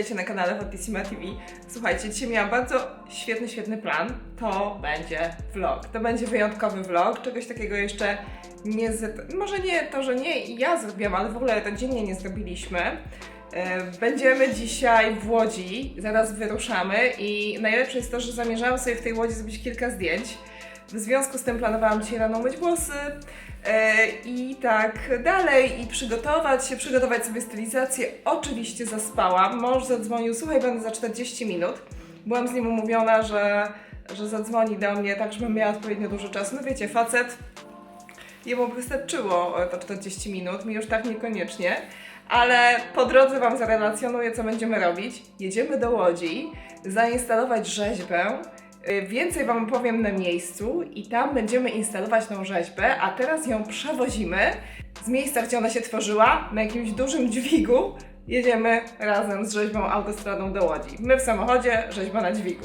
witajcie na kanale Fortissima TV. Słuchajcie, dzisiaj miałam bardzo świetny, świetny plan. To będzie vlog. To będzie wyjątkowy vlog. Czegoś takiego jeszcze nie z... Może nie to, że nie ja zrobiłam, ale w ogóle to dziennie nie zrobiliśmy. E, Będziemy dzisiaj w Łodzi, zaraz wyruszamy i najlepsze jest to, że zamierzałam sobie w tej Łodzi zrobić kilka zdjęć. W związku z tym planowałam dzisiaj rano myć włosy e, i tak dalej i przygotować się, przygotować sobie stylizację. Oczywiście zaspałam. Mąż zadzwonił, słuchaj, będę za 40 minut. Byłam z nim umówiona, że, że zadzwoni do mnie tak, żebym miała odpowiednio dużo czasu. No wiecie, facet, jemu wystarczyło e, to 40 minut, mi już tak niekoniecznie. Ale po drodze Wam zarelacjonuję, co będziemy robić. Jedziemy do Łodzi, zainstalować rzeźbę. Y, Więcej Wam powiem na miejscu i tam będziemy instalować tą rzeźbę, a teraz ją przewozimy z miejsca, gdzie ona się tworzyła, na jakimś dużym dźwigu. Jedziemy razem z rzeźbą autostradą do Łodzi. My w samochodzie, rzeźba na dźwigu.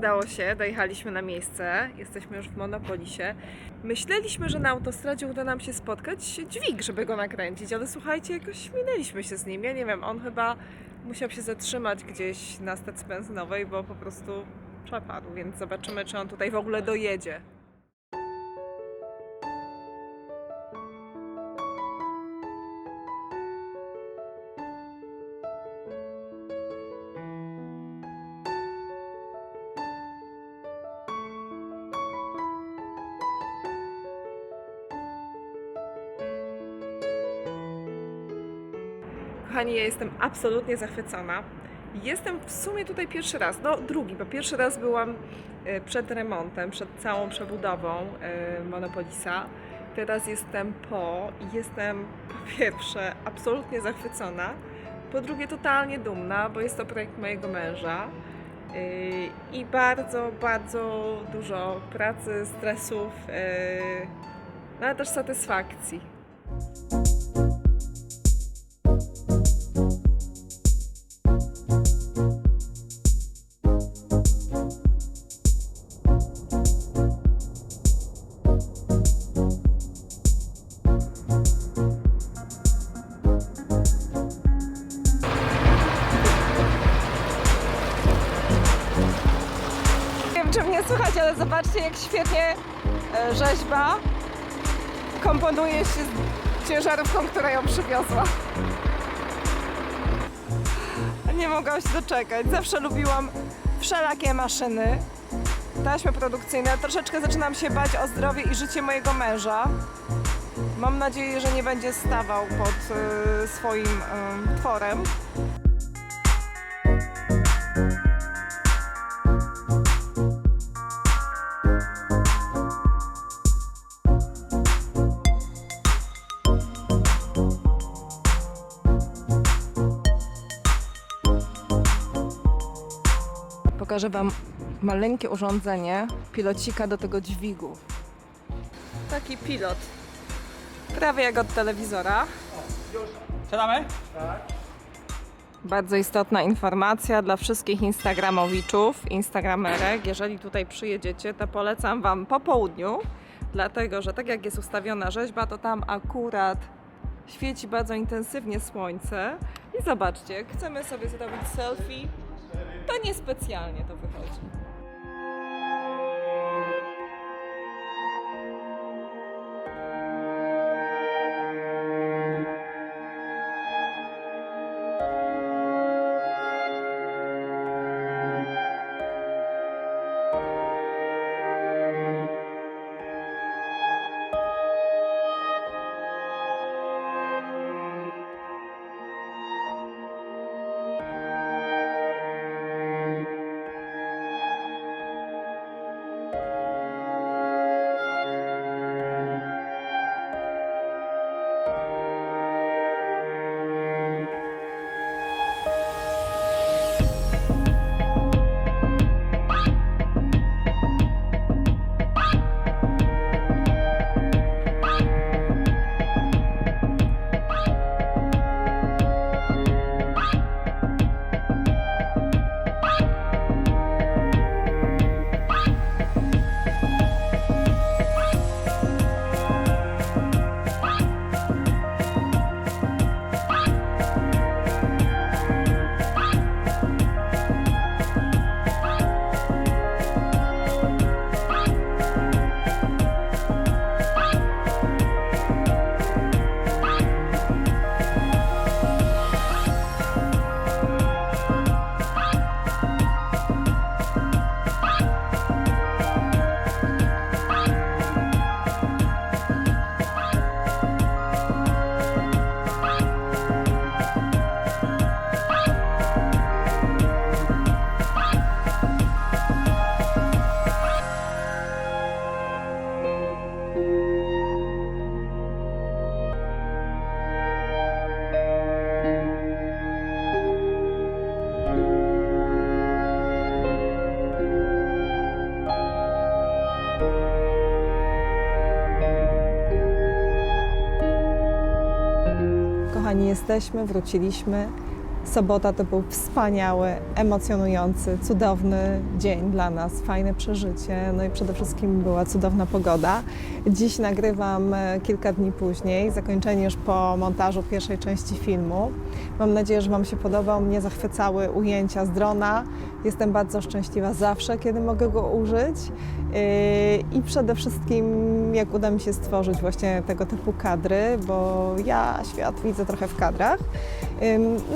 Udało się, dojechaliśmy na miejsce, jesteśmy już w Monopolisie. Myśleliśmy, że na autostradzie uda nam się spotkać dźwig, żeby go nakręcić, ale słuchajcie, jakoś minęliśmy się z nim. Ja nie wiem, on chyba musiał się zatrzymać gdzieś na stacji benzynowej, bo po prostu przepadł, więc zobaczymy, czy on tutaj w ogóle dojedzie. Kochani, ja jestem absolutnie zachwycona. Jestem w sumie tutaj pierwszy raz, no drugi, bo pierwszy raz byłam e, przed remontem, przed całą przebudową e, Monopolisa. Teraz jestem po i jestem po pierwsze absolutnie zachwycona, po drugie totalnie dumna, bo jest to projekt mojego męża. E, I bardzo, bardzo dużo pracy, stresów, no ale też satysfakcji. Zobaczcie, jak świetnie e, rzeźba komponuje się z ciężarówką, która ją przywiozła. Nie mogłam się doczekać. Zawsze lubiłam wszelakie maszyny, taśmy produkcyjne. Troszeczkę zaczynam się bać o zdrowie i życie mojego męża. Mam nadzieję, że nie będzie stawał pod e, swoim e, tworem. Pokażę Wam maleńkie urządzenie pilocika do tego dźwigu. Taki pilot. Prawie jak od telewizora. Siadamy? Bardzo istotna informacja dla wszystkich instagramowiczów, instagramerek. Jeżeli tutaj przyjedziecie, to polecam Wam po południu, dlatego że tak jak jest ustawiona rzeźba, to tam akurat świeci bardzo intensywnie słońce. I zobaczcie, chcemy sobie zrobić selfie, to niespecjalnie to wychodzi. Kochani, jesteśmy, wróciliśmy. Sobota to był wspaniały, emocjonujący, cudowny dzień dla nas, fajne przeżycie, no i przede wszystkim była cudowna pogoda. Dziś nagrywam e, kilka dni później, zakończenie już po montażu pierwszej części filmu. Mam nadzieję, że Wam się podobał. Mnie zachwycały ujęcia z drona. Jestem bardzo szczęśliwa zawsze, kiedy mogę go użyć. Yy, I przede wszystkim, jak uda mi się stworzyć właśnie tego typu kadry, bo ja świat widzę trochę w kadrach.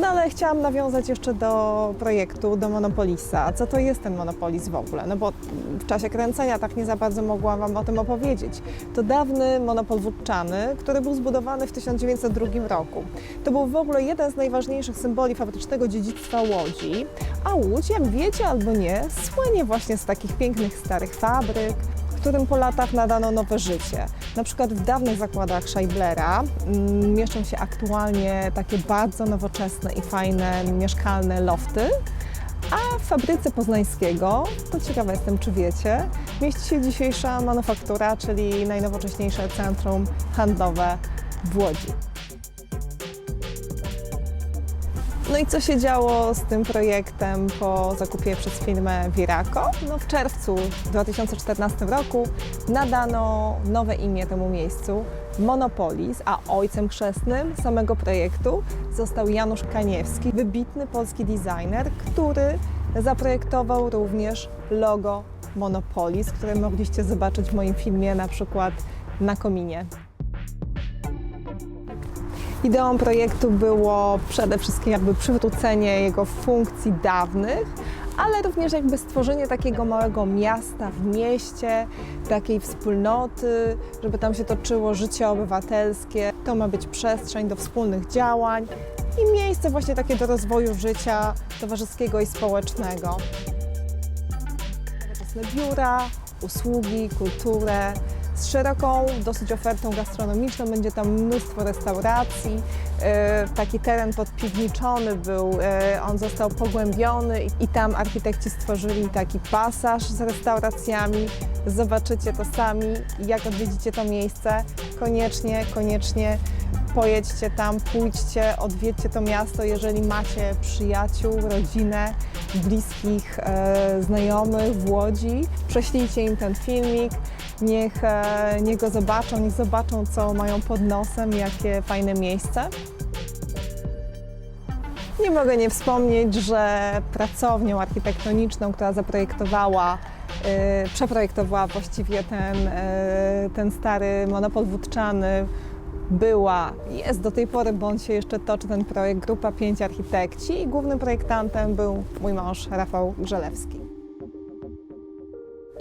No ale chciałam nawiązać jeszcze do projektu, do Monopolisa. Co to jest ten Monopolis w ogóle? No bo w czasie kręcenia tak nie za bardzo mogłam Wam o tym opowiedzieć. To dawny monopol wódczany, który był zbudowany w 1902 roku. To był w ogóle jeden z najważniejszych symboli fabrycznego dziedzictwa Łodzi, a Łódź, jak wiecie albo nie, słynie właśnie z takich pięknych starych fabryk, którym po latach nadano nowe życie. Na przykład w dawnych zakładach Scheiblera mm, mieszczą się aktualnie takie bardzo nowoczesne i fajne mieszkalne lofty, a w fabryce poznańskiego, to ciekawa jestem czy wiecie, mieści się dzisiejsza manufaktura, czyli najnowocześniejsze centrum handlowe w Łodzi. No i co się działo z tym projektem po zakupie przez firmę Viraco? No w czerwcu 2014 roku nadano nowe imię temu miejscu Monopolis, a ojcem chrzestnym samego projektu został Janusz Kaniewski, wybitny polski designer, który zaprojektował również logo Monopolis, które mogliście zobaczyć w moim filmie na przykład na kominie. Ideą projektu było przede wszystkim jakby przywrócenie jego funkcji dawnych, ale również jakby stworzenie takiego małego miasta w mieście, takiej wspólnoty, żeby tam się toczyło życie obywatelskie. To ma być przestrzeń do wspólnych działań i miejsce właśnie takie do rozwoju życia towarzyskiego i społecznego. Biura, usługi, kulturę. Z szeroką dosyć ofertą gastronomiczną będzie tam mnóstwo restauracji. E, Taki teren podpiwniczony był, e, on został pogłębiony i- tam architekci stworzyli taki pasaż z restauracjami. Zobaczycie to sami, jak odwiedzicie to miejsce. Koniecznie, koniecznie pojedźcie tam, pójdźcie, odwiedźcie to miasto, jeżeli macie przyjaciół, rodzinę, bliskich e, znajomych w Łodzi. Prześlijcie im ten filmik, niech, e, niech go zobaczą, niech zobaczą, co mają pod nosem, jakie fajne miejsce. Nie mogę nie wspomnieć, że pracownią architektoniczną, która zaprojektowała, e, przeprojektowała właściwie ten, e, ten stary monopol wódczany, była, jest do tej pory, bo on się jeszcze toczy, ten projekt, grupa pięć architekci i głównym projektantem był mój mąż Rafał Grzelewski.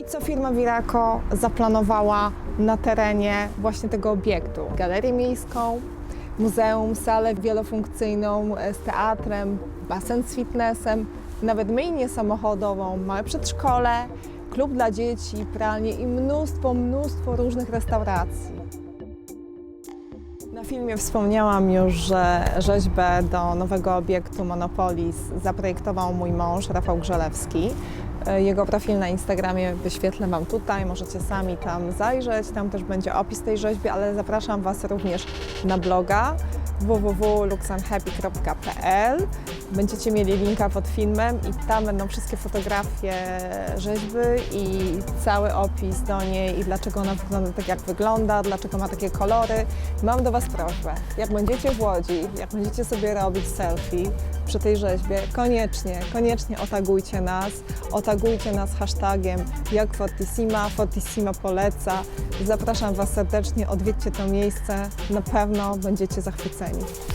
I co firma Viraco zaplanowała na terenie właśnie tego obiektu? Galerię miejską, muzeum, salę wielofunkcyjną e, z teatrem, basen z fitnessem, nawet myjnię samochodową, małe przedszkole, klub dla dzieci, pralnię i mnóstwo, mnóstwo różnych restauracji. Filmie wspomniałam już, że rzeźbę do nowego obiektu Monopolis zaprojektował mój mąż Rafał Grzelewski. E, Jego profil na Instagramie wyświetlę Wam tutaj, możecie sami tam zajrzeć, tam też będzie opis tej rzeźby, ale zapraszam Was również na bloga www.luxandhappy.pl Będziecie mieli linka pod filmem i tam będą wszystkie fotografie rzeźby i cały opis do niej i dlaczego ona wygląda tak jak wygląda, dlaczego ma takie kolory. Mam do Was prośbę, jak będziecie w Łodzi, jak będziecie sobie robić selfie przy tej rzeźbie, koniecznie, koniecznie otagujcie nas, otagujcie nas hashtagiem jak Fortissima, Fortissima poleca. Zapraszam Was serdecznie, odwiedźcie to miejsce, na pewno będziecie zachwyceni. time.